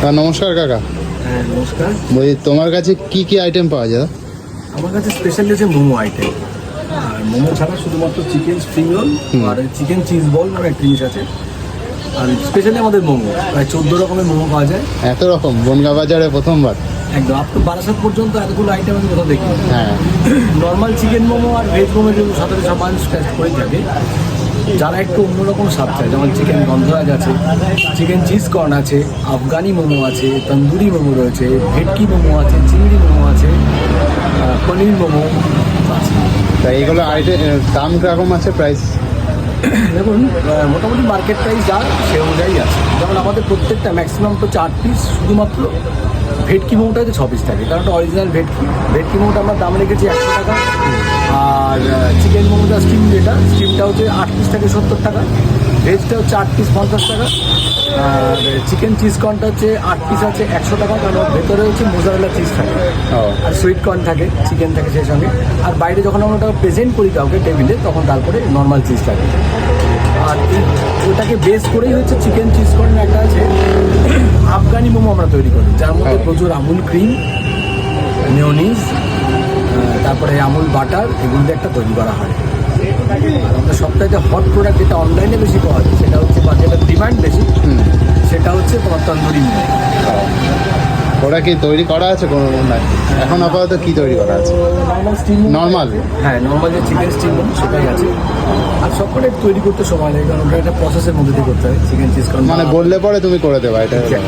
হ্যাঁ নমস্কার কাকা। হ্যাঁ নমস্কার। বলছি তোমার কাছে কি কি আইটেম পাওয়া যায়? আমার কাছে স্পেশালি হচ্ছে মোমো আইটেম আর মোমো ছাড়া শুধুমাত্র চিকেন স্প্রিং রোল আর চিকেন চিজ বল মানে একটা জিনিস আছে। আর স্পেশালি আমাদের মোমো প্রায় চোদ্দ রকমের মোমো পাওয়া যায়। এত রকম বনগা বাজারে প্রথমবার? একদম আপ টু বারাসাত পর্যন্ত এতগুলো আইটেম আমি কোথাও দেখি হ্যাঁ। নর্মাল চিকেন মোমো আর ভেজ মোমো যেগুলো মানুষ টেস্ট করে থাকে। যারা একটু অন্যরকম স্বাদ চায় যেমন চিকেন গন্ধরাজ আছে চিকেন চিজ কর্ন আছে আফগানি মোমো আছে তন্দুরি মোমো রয়েছে ভেটকি মোমো আছে চিংড়ি মোমো আছে পনির মোমো আছে। তা এইগুলো আইটেম দাম কীরকম আছে প্রাইস দেখুন মোটামুটি মার্কেট প্রাইস যা সে অনুযায়ী আছে। যেমন আমাদের প্রত্যেকটা ম্যাক্সিমাম তো চার পিস শুধুমাত্র ভেটকি মোমোটা হচ্ছে ছ পিস থাকে কারণ অরিজিনাল ভেটকি। ভেটকি মোমোটা আমরা দাম রেখেছি একশো টাকা আর চিকেন মোমোটা স্টিম যেটা স্টিমটা হচ্ছে আট পিস থাকে সত্তর টাকা ভেজটা হচ্ছে আট পিস পঞ্চাশ টাকা আর চিকেন চিজ কর্নটা হচ্ছে আট পিস আছে একশো টাকা কারণ ভেতরে হচ্ছে মোজারেলা চিজ থাকে। ও। আর সুইট কর্ন থাকে চিকেন থাকে সেই সঙ্গে। আর বাইরে যখন আমরা ওটা প্রেজেন্ট করি কাউকে টেবিলে তখন তারপরে নর্মাল চিজ থাকে। আর ওটাকে বেস করেই হচ্ছে চিকেন চিজ কর্ন একটা আছে আফগানি মোমো আমরা তৈরি করি যার মধ্যে হ্যাঁ। প্রচুর আমুল ক্রিম মেয়নিজ তারপরে আমুল বাটার এগুলো দিয়ে একটা তৈরি করা হয়। সবথেকে হট প্রোডাক্ট যেটা অনলাইনে বেশি পাওয়া যায় সেটা হচ্ছে বা যেটা ডিমান্ড বেশি সেটা হচ্ছে তোমার তন্দুরি মোমো ওরা কি তৈরি করা আছে কোনো? নাই এখন আপাতত কি তৈরি করা আছে? নর্মাল হ্যাঁ নর্মাল যে চিকেন স্টিম সেটাই আছে। আর সবকটা তৈরি করতে সময় লাগে কারণ ওটা একটা প্রসেসের মধ্যে দিয়ে করতে হয় চিকেন চিজ মানে বললে পরে তুমি করে দেবা এটা হলো।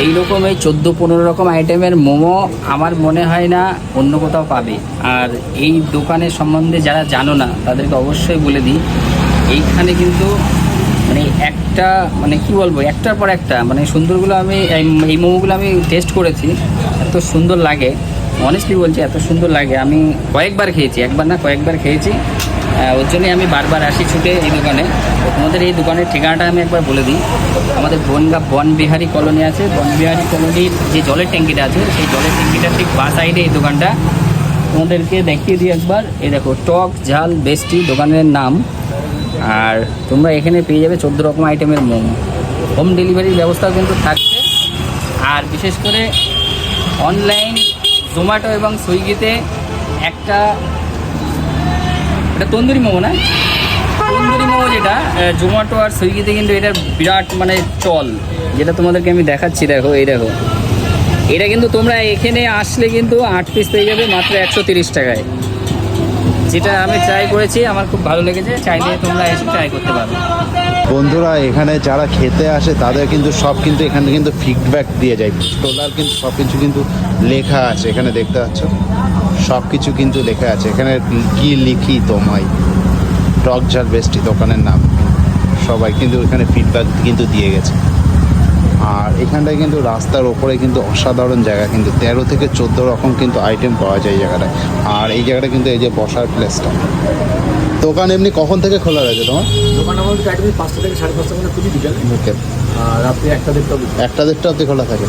গাতে এইরকম এই চোদ্দ পনেরো রকম আইটেমের মোমো আমার মনে হয় না অন্য কোথাও পাবে। আর এই দোকানের সম্বন্ধে যারা জানো না, তাদেরকে অবশ্যই বলে দিই, এইখানে কিন্তু মানে একটা মানে কি বলব, একটার পর একটা মানে সুন্দরগুলো আমি, এই- এই মোমোগুলো আমি টেস্ট করেছি, এত সুন্দর লাগে। অনেস্টলি বলছি, এত সুন্দর লাগে। আমি কয়েকবার খেয়েছি, একবার না কয়েকবার খেয়েছি। ওর জন্যই আমি বারবার আসি ছুটে এই দোকানে। তো তোমাদের এই দোকানের ঠিকানাটা আমি একবার বলে দিই। আমাদের বনগা বনবিহারি কলোনি আছে। বনবিহারি কলোনির যে জলের ট্যাঙ্কিটা আছে, সেই জলের ট্যাঙ্কিটার ঠিক বা সাইডে এই দোকানটা। তোমাদেরকে দেখিয়ে দিই একবার। এই দেখো, টক, ঝাল বেস্টি দোকানের নাম। আর তোমরা এখানে পেয়ে যাবে চোদ্দ রকম আইটেমের মোমো। হোম ডেলিভারির ব্যবস্থাও কিন্তু থাকছে। আর বিশেষ করে অনলাইন জোম্যাটো এবং সুইগিতে একটা এটা তন্দুরি মোমো না? তন্দুরি মোমো যেটা জোম্যাটো আর সুইগিতে কিন্তু এটা বিরাট মানে চল। যেটা তোমাদেরকে আমি দেখাচ্ছি, দেখো, এই দেখো। এটা কিন্তু তোমরা এখানে আসলে কিন্তু আট পিস পেয়ে যাবে মাত্র একশো তিরিশ টাকায়। যেটা আমি ট্রাই করেছি, আমার খুব ভালো লেগেছে। চাইলে তোমরা এসে ট্রাই করতে পারো। বন্ধুরা, এখানে যারা খেতে আসে, তাদের কিন্তু সব কিন্তু এখানে কিন্তু ফিডব্যাক দিয়ে যায়। টোলার কিন্তু সব কিছু কিন্তু লেখা আছে। এখানে দেখতে পাচ্ছ? সব কিছু কিন্তু লেখা আছে। এখানে কি লিখি তোমায়? টক ঝাল বেস্টি দোকানের নাম। সবাই কিন্তু এখানে ফিডব্যাক কিন্তু দিয়ে গেছে। আর এখানটায় কিন্তু রাস্তার ওপরে কিন্তু অসাধারণ জায়গা কিন্তু তেরো থেকে চোদ্দ রকম কিন্তু আইটেম পাওয়া যায় এই জায়গাটায়। আর এই জায়গাটা কিন্তু এই যে বসার প্লেসটা দোকান এমনি কখন থেকে খোলা রয়েছে তোমার? দোকান আমাদের পাঁচটা থেকে সাড়ে পাঁচটা মানে খুবই বিকেল রাত্রি একটা দেড়টা অবধি। একটা দেড়টা অব্দি খোলা থাকে।